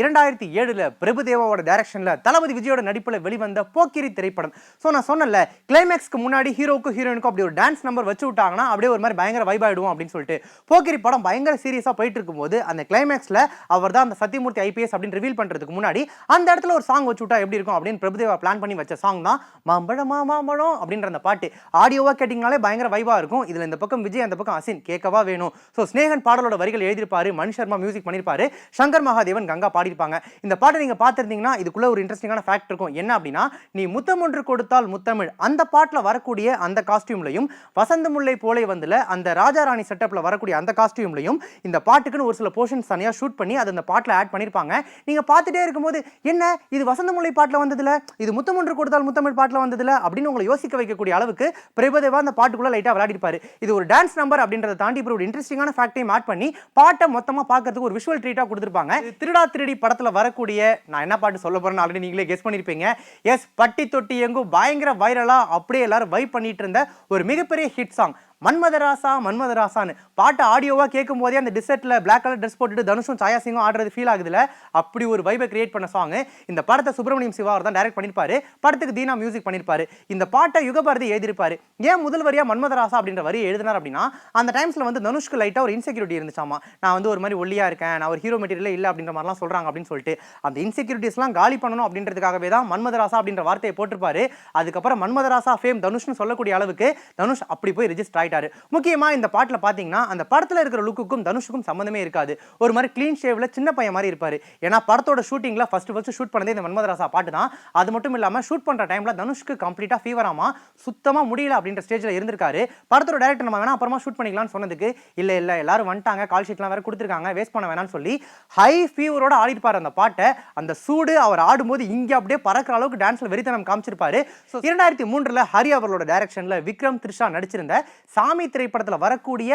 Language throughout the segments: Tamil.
இரண்டாயிரத்தி ஏழில் பிரபுதேவாவோட டைரக்ஷனில் தளபதி விஜயோட நடிப்பில் வெளிவந்த போக்கிரி திரைப்படம். ஸோ நான் சொன்னல கிளைமேக்ஸ்க்கு முன்னாடி ஹீரோக்கும் ஹீரோயினுக்கும் அப்படி ஒரு டான்ஸ் நம்பர் வச்சு விட்டாங்கன்னா அப்படியே ஒரு மாதிரி பயங்கர வைப் ஆகிடுவோம் அப்படின்னு சொல்லிட்டு போக்கிரி படம் பயங்கர சீரியஸாக போயிட்டு இருக்கும்போது அந்த கிளைமேக்ஸில் அவர் தான் அந்த சத்தியமூர்த்தி ஐபிஎஸ் அப்படின்னு ரிவீல் பண்ணுறதுக்கு முன்னாடி அந்த இடத்துல ஒரு சாங் வச்சு விட்டா எப்படி இருக்கும் அப்படின்னு பிரபுதேவா பிளான் பண்ணி வச்ச சாங் தான் மாம்பழமா மாம்பழம் அப்படின்ற அந்த பாட்டு. ஆடியோவாக கேட்டிங்கனாலே பயங்கர வைவாக இருக்கும். இதில் இந்த பக்கம் விஜய் அந்த பக்கம் அசின் கேட்கவா வேணும். ஸோ ஸ்னேகன் பாடலோட வரிகள் எழுதியிருப்பாரு மணி சர்மா மியூசிக் பண்ணியிருப்பாரு சங்கர் மகாதேவன் கங்கா பாடியிருப்பாங்க. இந்த பாட்டை நீங்கள் பார்த்துருந்தீங்கன்னா இதுக்குள்ள ஒரு இன்ட்ரெஸ்டிங்கான ஃபேக்ட் இருக்கும். என்ன அப்படின்னா நீ முத்தம் ஒன்று கொடுத்தால் முத்தமிழ். அந்த பாட்டில் வரக்கூடிய அந்த காஸ்டியூம்லையும் வசந்த முல்லை போலே வந்துல அந்த ராஜா ராணி செட்டப்ல வரக்கூடிய அந்த காஸ்டியூம்லையும் இந்த பாட்டுக்குன்னு ஒரு சில போர்ஷன்ஸ் தனியாக ஷூட் பண்ணி அதை அந்த பாட்டில் ஆட் பண்ணியிருப்பாங்க. நீங்க பார்த்துட்டே இருக்கும்போது என்ன? இது வசந்த முல்லை பாட்டில் வந்ததுல? இது முத்தமொன்று கொடுத்தால் முத்தமிழ் பாட்டில் வந்ததில்ல அப்படின்னு உங்களை யோசிக்க வைக்கக்கூடிய அளவுக்கு பிரபுதேவா அந்த பாட்டுக்குள்ள லைட்டாக விளையாடிருப்பாரு. இது ஒரு டான்ஸ் நம்பர் அப்படின்றத தாண்டி இப்போ ஒரு இன்ட்ரெஸ்டிங்கான ஃபேக்டையும் ஆட் பண்ணி பாட்டை மொத்தமாக பார்க்கறதுக்கு ஒரு விஷுவல் ட்ரீட்டாக கொடுத்துருப்பாங்க. திருடா திருடி திருடி படத்தில் வரக்கூடிய நான் என்ன பாட்டு சொல்ல போகிறேன்னு ஆல்ரெடி நீங்களே கெஸ் பண்ணியிருப்பீங்க எஸ் பட்டி தொட்டி எங்கும் பயங்கர வைரலாக அப்படியே எல்லாரும் வைப் பண்ணிட்டு இருந்த ஒரு மிகப்பெரிய ஹிட் சாங் மன்மதராசா மன்மதராசான்னு. பாட்டு ஆடியோவாக கேட்கும் போதே அந்த டிசர்ட்டில் பிளாக் கலர் ட்ரெஸ் போட்டுட்டு தனுஷும் சாயா சிங்கும் ஆடுறது ஃபீல் ஆகுதுல? அப்படி ஒரு வைபை கிரியேட் பண்ண சாங் இந்த படத்தை சுப்பிரமணியம் சிவா அவர் தான் டைரக்ட் பண்ணியிருப்பாரு படத்துக்கு தீனா மியூசிக் பண்ணியிருப்பாரு இந்த பாட்டை யுகபாரதி எழுதியிருப்பாரு. ஏன் முதல் வரியாக மன்மதராசா அப்படின்ற வரி எழுதினார் அப்படின்னா அந்த டைம்ஸில் வந்து தனுஷ்க்கு லைட்டாக ஒரு இன்செக்யூரிட்டி இருந்துச்சாமா? நான் வந்து ஒரு மாதிரி ஒல்லியாக இருக்கேன் நான் ஒரு ஹீரோ மெட்டீரியல் இல்லை அப்படின்ற மாதிரிலாம் சொல்கிறாங்க அப்படின்னு சொல்லிட்டு. அந்த இன்செக்யூரிட்டிஸ்லாம் காலி பண்ணணும் அப்படின்றதுக்காகவே தான் மன்மதராசா அப்படின்ற வார்த்தையை போட்டிருப்பாரு. அதுக்கப்புறம் மன்மதராசா ஃபேம் தனுஷ்னு சொல்லக்கூடிய அளவுக்கு தனுஷ் அப்படி போய் ரெஜிஸ்டர் ஆயிட்டாரு முக்கியமா இந்த பாட்டில் பார்த்தீங்கன்னா அந்த படத்தில் இருக்கிற லுக்குக்கும் தனுஷுக்கும் சம்மந்தமே இருக்காது. ஒரு மாதிரி க்ளீன் ஷேவ்ல சின்ன பையன் மாதிரி இருப்பாரு. ஏன்னா படத்தோட ஷூட்டிங்ல ஃபர்ஸ்ட் ஃபர்ஸ்ட் ஷூட் பண்ணதே இந்த மன்மதராசா பாட்டு தான். அது மட்டும் இல்லாமல் ஷூட் பண்ற டைம்ல தனுஷ்க்கு கம்ப்ளீட்டா ஃபீவராமா சுத்தமா முடியல அப்படின்ற ஸ்டேஜ்ல இருந்திருக்காரு. படத்தோட டேரக்டர் நம்ம வேணா அப்புறமா ஷூட் பண்ணிக்கலாம்னு சொன்னதுக்கு இல்ல இல்ல எல்லாரும் வந்துட்டாங்க கால் ஷீட்லாம் வேற கொடுத்துருக்காங்க வேஸ்ட் பண்ண வேணாம்னு சொல்லி ஹை ஃபீவரோட ஆடிருப்பாரு அந்த பாட்டை. அந்த சூடு அவர் ஆடும்போது இங்க அப்படியே பறக்கிற அளவுக்கு டான்ஸ்ல வெறித்தனம் காமிச்சிருப்பாரு. ஸோ இரண்டாயிரத்தி மூன்றுல ஹரி அவர்களோட டைரக்ஷன்ல விக்ரம் த்ரிஷா நடிச்சிருந்த சாமி திரைப்படத்தில் வரக்கூடிய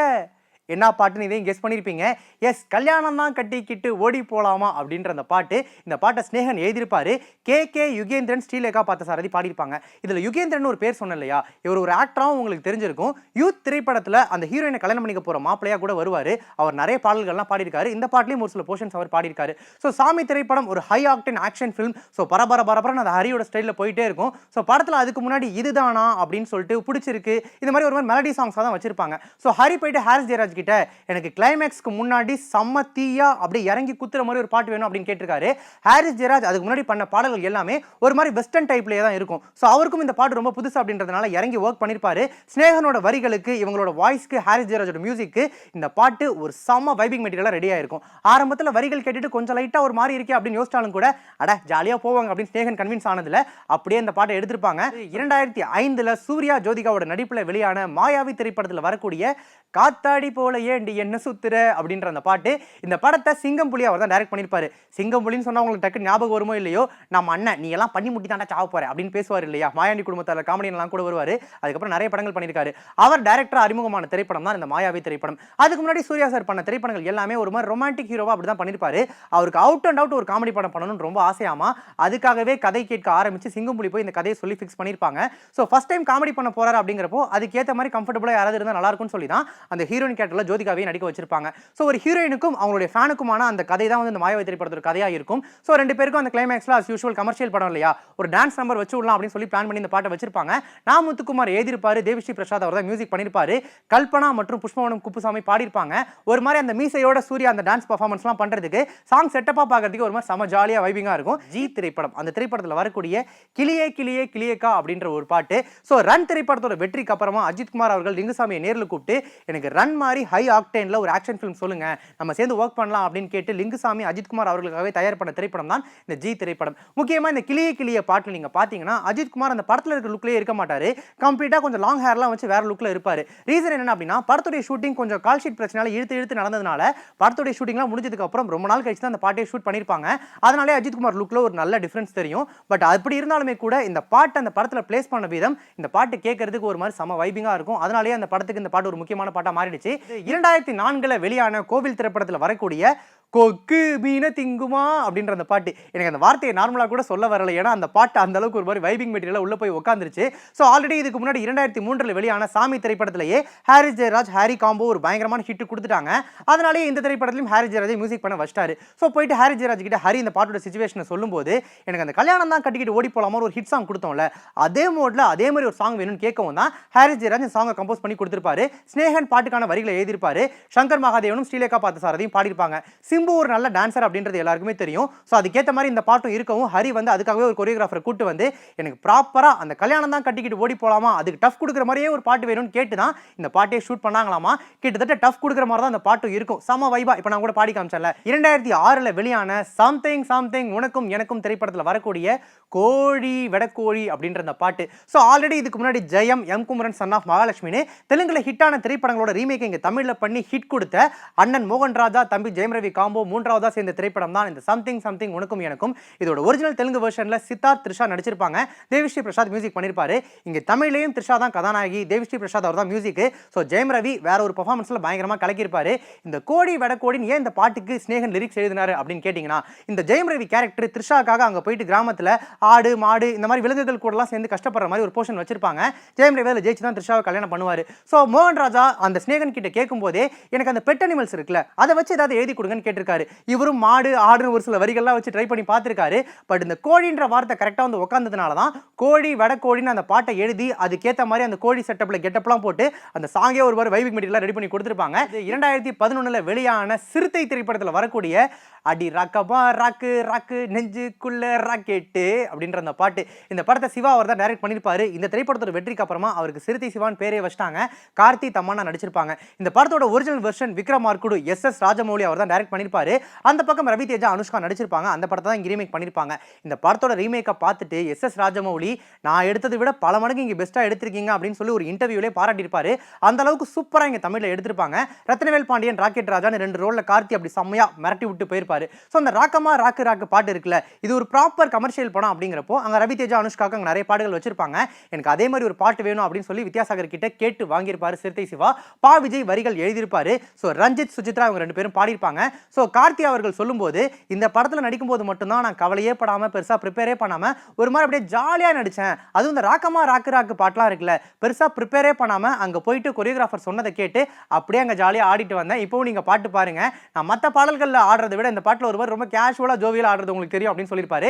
என்ன பாட்டுன்னு இதையும் கெஸ் பண்ணியிருப்பீங்க எஸ் கல்யாணம் தான் கட்டிக்கிட்டு ஓடி போகலாமா அப்படின்ற அந்த பாட்டு இந்த பாட்டை ஸ்னேகன் எழுதியிருப்பாரு. கே. கே. யுகேந்திரன் ஸ்ரீலேகா பார்த்த சாரதி பாடியிருப்பாங்க. இதில் யுகேந்திரன் ஒரு பேர் சொன்ன இல்லையா இவர் ஒரு ஆக்டராகவும் உங்களுக்கு தெரிஞ்சிருக்கும். யூத் திரைப்படத்தில் அந்த ஹீரோயினை கல்யாணம் பண்ணிக்க போகிற மாப்பிளையா கூட வருவார். அவர் நிறைய பாடல்கள்லாம் பாடியிருக்காரு. இந்த பாட்டிலையும் ஒரு சில போர்ஷன்ஸ் அவர் பாடியிருக்காரு. ஸோ சாமி திரைப்படம் ஒரு high octane action film so பரபர பரபரன்னு அந்த ஹரியோட ஸ்டைலில் போயிட்டே இருக்கும். ஸோ படத்தில் அதுக்கு முன்னாடி இதுதானா அப்படின்னு சொல்லிட்டு பிடிச்சிருக்கு. இந்த மாதிரி ஒரு மாதிரி மெலடி சாங்ஸாக தான் வச்சிருப்பாங்க. ஸோ ஹரி போயிட்டு ஹாரிஸ் ஜெயராஜ் கிட்ட எனக்கு கிளைமேக்ஸ்க்கு முன்னாடி செம்ம தீயா அப்படியே இறங்கி குத்துற மாதிரி ஒரு பாட்டு வேணும் அப்படின்னு கேட்டிருக்காரு. ஹாரிஸ் ஜெயராஜ் அதுக்கு முன்னாடி பண்ண பாடல்கள் எல்லாமே ஒரு மாதிரி வெஸ்டர்ன் டைப்லேயே தான் இருக்கும். ஸோ அவருக்கும் இந்த பாட்டு ரொம்ப புதுசு அப்படின்றதுனால இறங்கி ஒர்க் பண்ணியிருப்பாரு ஸ்னேகனோட வரிகளுக்கு இவங்களோட வாய்ஸ்க்கு ஹாரிஸ் ஜெயராஜோட மியூசிக்கு இந்த பாட்டு ஒரு செம்ம வைபிங் மெட்டீரியலாக ரெடி ஆயிருக்கும். ஆரம்பத்தில் வரிகள் கேட்டுட்டு கொஞ்சம் லைட்டாக ஒரு மாதிரி இருக்கே அப்படின்னு யோசிச்சாலும் கூட அட ஜாலியாக போவாங்க அப்படின்னு ஸ்னேகன் கன்வின்ஸ் ஆனதுல அப்படியே இந்த பாட்டை எடுத்திருப்பாங்க. இரண்டாயிரத்தி ஐந்துல சூர்யா ஜோதிகாவோட நடிப்பில் வெளியான மாயாவி திரைப்படத்தில் வரக்கூடிய காத்தாடி போல ஏண்டி என்ன சுத்துற? அப்படின்ற அந்த பாட்டு. இந்த படத்தை சிங்கம் புலி அவர் தான் டைரக்ட் பண்ணியிருப்பாரு சிங்கம் புலின்னு சொன்னால் உங்களுக்கு டக்கு ஞாபகம் வருமோ இல்லையோ? நம்ம அண்ணன் நீ எல்லாம் பண்ணி முட்டி தாண்டா சாவ போற அப்படின்னு பேசுவார் இல்லையா? மாயாண்டி குடும்பத்தில் காமெடியெல்லாம் கூட வருவார். அதுக்கப்புறம் நிறைய படங்கள் பண்ணியிருக்காரு அவர் டைரக்டர் அறிமுகமான திரைப்படம் தான் இந்த மாயாவி திரைப்படம். அதுக்கு முன்னாடி சூர்யா சார் பண்ண திரைப்படங்கள் எல்லாமே ஒரு மாதிரி ரொமான்டிக் ஹீரோவா அப்படி தான் பண்ணியிருப்பாரு அவருக்கு அவுட் அண்ட் அவுட் ஒரு காமெடி படம் பண்ணணும்னு ரொம்ப ஆசையாமா? அதுக்காகவே கதை கேட்க ஆரம்பிச்சு சிங்கம் புலி போய் இந்த கதையை சொல்லி ஃபிக்ஸ் பண்ணியிருப்பாங்க ஸோ ஃபஸ்ட் டைம் காமெடி பண்ண போறாரு அப்படிங்கிறப்போ அதுக்கேற்ற மாதிரி கம்ஃபர்டபுளாக யாராவது இருந்தால் நல்லா இருக்கும்னு சொல்லி தான் அந்த ஹீரோயின் கேரக்டர்ல ஜோதிகாவையும் நடிக்க வச்சிருப்பாங்க. ஸோ ஒரு ஹீரோயினுக்கும் அவங்களுடைய ஃபேனுக்குமான அந்த கதை தான் வந்து இந்த மாயாவி திரைப்படத்தோட கதையாக இருக்கும். ஸோ ரெண்டு பேருக்கும் அந்த கிளைமேக்ஸ்ல அஸ் யூஷுவல் கமர்ஷியல் படம் இல்லையா? ஒரு டான்ஸ் நம்பர் வச்சு விடலாம் அப்படின்னு சொல்லி பிளான் பண்ணி இந்த பாட்டை வச்சிருப்பாங்க. நான் முத்துக்குமார் எழுதியிருப்பாரு தேவிஸ்ரீ பிரசாத் அவர் தான் மியூசிக் பண்ணியிருப்பாரு கல்பனா மற்றும் புஷ்பவனம் குப்புசாமி பாடியிருப்பாங்க. ஒரு மாதிரி அந்த மீசையோட சூர்யா அந்த டான்ஸ் பர்ஃபார்மன்ஸ்லாம் பண்ணுறதுக்கு சாங் செட்டப்பாக பார்க்கறதுக்கு ஒரு மாதிரி செம ஜாலியாக வைபிங்காக இருக்கும். ஜி திரைப்படம். அந்த திரைப்படத்தில் வரக்கூடிய கிளியே கிளியே கிளியேக்கா அப்படின்ற ஒரு பாட்டு. ஸோ ரன் திரைப்படத்தோட வெற்றிக்கு அப்புறமா அஜித் குமார் அவர்கள் லிங்குசாமியை நேரில் கூப்பிட்டு எனக்கு ரன் மாதிரி ஹை ஆக்டேனில் ஒரு ஆக்ஷன் ஃபிலிம் சொல்லுங்கள் நம்ம சேர்ந்து ஒர்க் பண்ணலாம் அப்படின்னு கேட்டு லிங்குசாமி அஜித்குமார் அவர்களுக்காகவே தயார் பண்ண திரைப்படம் தான் இந்த ஜி திரைப்படம். முக்கியமாக இந்த கிளிய கிளிய பாட்டில் நீங்கள் பார்த்தீங்கன்னா அஜித்குமார் அந்த படத்தில் இருக்க லுக்லேயே இருக்க மாட்டார். கம்ப்ளீட்டாக கொஞ்சம் லாங் ஹேர்லாம் வச்சு வேற லுக்கில் இருப்பார். ரீசன் என்ன அப்படின்னா படத்துடைய ஷூட்டிங் கொஞ்சம் கால் ஷீட் பிரச்சனையால் இழுத்து இழுத்து நடந்ததுனால படத்துடைய ஷூட்டிங்லாம் முடிஞ்சதுக்கப்புறம் ரொம்ப நாள் கழிச்சு தான் அந்த பாட்டை ஷூட் பண்ணியிருப்பாங்க அதனாலே அஜித்குமார் லுக்கில் ஒரு நல்ல டிஃப்ரென்ஸ் தெரியும். பட் அப்படி இருந்தாலுமே கூட இந்த பாட்டு அந்த படத்தில் பிளேஸ் பண்ண விதம் இந்த பாட்டு கேட்கறதுக்கு ஒரு மாதிரி செம வைபிங்காக இருக்கும். அதனாலேயே அந்த படத்துக்கு இந்த பாட்டு ஒரு முக்கியமான பாட்டாக மாறிடுச்சு. இரண்டாயிரத்தி நான்கில் வெளியான கோவில் திரைப்படத்தில் வரக்கூடிய கொக்கு மீன திங்குமா அப்படின்ற அந்த பாட்டு. எனக்கு அந்த வார்த்தையை நார்மலாக கூட சொல்ல வரல. ஏன்னா அந்த பாட்டு அந்த அளவுக்கு ஒரு மாதிரி வைபிங் மெட்டீரியல் உள்ள போய் உட்காந்துருச்சு ஸோ ஆல்ரெடி இதுக்கு முன்னாடி இரண்டாயிரத்தி மூன்றில் வெளியான சாமி திரைப்படத்திலேயே ஹாரி ஜெயராஜ் ஹாரி காம்போ ஒரு பயங்கரமான ஹிட் கொடுத்துட்டாங்க. அதனாலேயே இந்த திரைப்படத்திலும் ஹாரி ஜெயராஜை மியூசிக் பண்ண வச்சிட்டாரு. ஸோ போயிட்டு ஹாரி ஜெயராஜ் கிட்ட ஹரி இந்த பாட்டோட சுச்சுவேஷனை சொல்லும்போது எனக்கு அந்த கல்யாணம் தான் கட்டிக்கிட்டு ஓடி போலாமோ ஒரு ஹிட் சாங் கொடுத்தோம்ல. அதே மோட்ல அதே மாதிரி ஒரு சாங் வேணும்னு கேட்கவும் தான் ஹாரி ஜெயராஜ் சாங்கை கம்போஸ் பண்ணி கொடுத்துருப்பாரு. ஸ்னேகன் பாட்டுக்கான வரிகளை எழுதியிருப்பாரு. சங்கர் மகாதேவனும் ஸ்ரீலேகா பார்த்த சாரதையும் பாடியிருப்பாங்க. சிம்பு ஒரு நல்ல டான்சர் அப்படின்றது எல்லாருக்குமே தெரியும். ஸோ அதுக்கேற்ற மாதிரி இந்த பாட்டும் இருக்கவும். ஹரி வந்து அதுக்காகவே ஒரு கொரியோகிராஃபரை கூட்டு வந்து எனக்கு ப்ராப்பராக அந்த கல்யாணம் தான் கட்டிக்கிட்டு ஓடி போகலாமா அதுக்கு டஃப் கொடுக்குற மாதிரியே ஒரு பாட்டு வேணும்னு கேட்டு தான் இந்த பாட்டே ஷூட் பண்ணாங்களாமா? கிட்டத்தட்ட டஃப் கொடுக்குற மாதிரி தான் அந்த பாட்டும் இருக்கும். சம வைபா இப்போ நான் கூட பாடி காமிச்சல இரண்டாயிரத்தி ஆறில் வெளியான சம்திங் சம்திங் உனக்கும் எனக்கும் திரைப்படத்தில் வரக்கூடிய கோழி வெடக்கோழி அப்படின்ற அந்த பாட்டு. ஸோ ஆல்ரெடி இதுக்கு முன்னாடி Jayam M Kumaran son of மகாலட்சுமின்னு தெலுங்குல ஹிட்டான திரைப்படங்களோட ரீமேக் இங்கே தமிழில் பண்ணி ஹிட் கொடுத்த அண்ணன் மோகன் ராஜா தம்பி ஜெயம் ரவி காம்போ மூன்றாவதாக சேர்ந்த திரைப்படம் தான் இந்த சம்திங் சம்திங் உனக்கும் எனக்கும். இதோட ஒரிஜினல் தெலுங்கு வெர்ஷனில் சித்தார்த் த்ரிஷா நடிச்சிருப்பாங்க. தேவிஸ்ரீ பிரசாத் மியூசிக் பண்ணியிருப்பாரு இங்கே தமிழ்லையும் த்ரிஷா தான் கதாநாயகி. தேவிஸ்ரீ பிரசாத் அவர் தான் மியூசிக் ஸோ ஜெயம் ரவி வேற ஒரு பர்ஃபார்மன்ஸில் பயங்கரமாக கலக்கியிருப்பாரு. இந்த கோடி வடக்கோடின்னு ஏன் இந்த பாட்டுக்கு ஸ்னேகன் லிரிக்ஸ் எழுதினாரு அப்படின்னு கேட்டிங்கன்னா இந்த ஜெயம் ரவி கேரக்டர் த்ரிஷாக்காக அங்கே போயிட்டு கிராமத்தில் ஆடு மாடு இந்த மாதிரி விலங்குகள் கூடலாம் சேர்ந்து கஷ்டப்படுற மாதிரி ஒரு போர்ஷன் வச்சிருப்பாங்க. ஜெயம் ரவி அதில் ஜெயிச்சு தான் த்ரிஷாவை கல்யாணம் பண்ணுவார். ஸோ மோகன் ராஜா அந்த ஸ்னேகன் கிட்ட கேட்கும்போதே எனக்கு அந்த பெட் அனிமல்ஸ் இருக்குல்ல அதை வச்சு ஏதாவது எழுதி கொடுங்கன்னு கேட்டு இருக்காரு இவரும் மாடு ஆடுன்னு ஒரு சில வரிகள்லாம் வச்சு ட்ரை பண்ணி பார்த்துருக்காரு. பட் இந்த கோழின்ற வார்த்தை கரெக்டாக வந்து உட்காந்ததுனால தான் கோழி வட கோழின்னு அந்த பாட்டை எழுதி அதுக்கேற்ற மாதிரி அந்த கோழி செட்டப்பில் கெட்டப்லாம் போட்டு அந்த சாங்கே ஒரு வாரம் வைவிக் மெட்டீரியலாக ரெடி பண்ணி கொடுத்துருப்பாங்க. இது இரண்டாயிரத்தி பதினொன்றில் வெளியான சிறுத்தை திரைப்படத்தில் வரக்கூடிய அடி ரக்கபா ராக்கு ராக்கு நெஞ்சுக்குள்ள ராக்கெட்டு அப்படின்ற அந்த பாட்டு. இந்த படத்தை சிவா அவர் தான் டைரக்ட் பண்ணியிருப்பாரு இந்த திரைப்படத்தோட வெற்றிக்கு அப்புறமா அவருக்கு சிறுத்தை சிவான் பேரே வச்சிட்டாங்க. கார்த்தி தம்மானா நடிச்சிருப்பாங்க. இந்த படத்தோட original version Vikramarkudu S S Rajamouli அவர் தான் டைரக்ட் பண்ணியிருப்பாரு. அந்த பக்கம் ரவி தேஜா அனுஷ்கா நடிச்சிருப்பாங்க. அந்த படத்தை தான் இங்கே ரீமேக் பண்ணியிருப்பாங்க. இந்த படத்தோட ரீமேக்கை பார்த்துட்டு எஸ் எஸ் ராஜமௌலி நான் எடுத்ததை விட பல மடங்கு இங்கே பெஸ்ட்டாக எடுத்திருக்கீங்க அப்படின்னு சொல்லி ஒரு இன்டர்வியூலே பாராட்டியிருப்பாரு. அந்த அளவுக்கு சூப்பராக இங்கே தமிழில் எடுத்திருப்பாங்க. ரத்னவேல் பாண்டியன் ராக்கெட் ராஜான்னு ரெண்டு ரோலில் கார்த்தி அப்படி செம்மையா மிரட்டி விட்டு போயிருப்பாரு. ஸோ அந்த ராக்கமா ராக்கு ராக்கு பாட்டு இருக்குல்ல இது ஒரு ப்ராப்பர் கமர்ஷியல் படம் அப்படிங்கிறப்போ அங்கே ரவி தேஜா அனுஷ்காக்கு அங்கே நிறைய பாடுகள் வச்சிருப்பாங்க. எனக்கு அதே மாதிரி ஒரு பாட்டு வேணும் அப்படின்னு சொல்லி வித்யாசாகர் கிட்ட கேட்டு வாங்கியிருப்பாரு சிறுத்தை சிவா. பா விஜய் வரிகள் எழுதியிருப்பாரு. ஸோ ரஞ்சித் சுஜித்ரா அவங்க ரெண்டு பேரும் பாடியிருப்பாங்க. ஸோ கார்த்தி அவர்கள் சொல்லும்போது இந்த படத்தில் நடிக்கும்போது மட்டும்தான் நான் கவலையே படாமல் பெருசாக ப்ரிப்பேரே பண்ணாமல் ஒரு மாதிரி அப்படியே ஜாலியாக நடித்தேன் அதுவும் இந்த ராக்கமா ராக்கு ராக்கு பாட்டெலாம் இருக்குல்ல பெருசாக ப்ரிப்பேரே பண்ணாமல் அங்கே போயிட்டு கொரியோகிராஃபர் சொன்னதை கேட்டு அப்படியே அங்கே ஜாலியாக ஆடிட்டு வந்தேன். இப்போவும் நீங்கள் பாட்டு பாருங்கள் நான் மற்ற பாடல்களில் ஆடுறதை விட இந்த பாட்டில் ஒருவர் ரொம்ப கேஷுவலாக ஜோவியில் ஆடுறது உங்களுக்கு தெரியும் அப்படின்னு சொல்லியிருப்பாரு.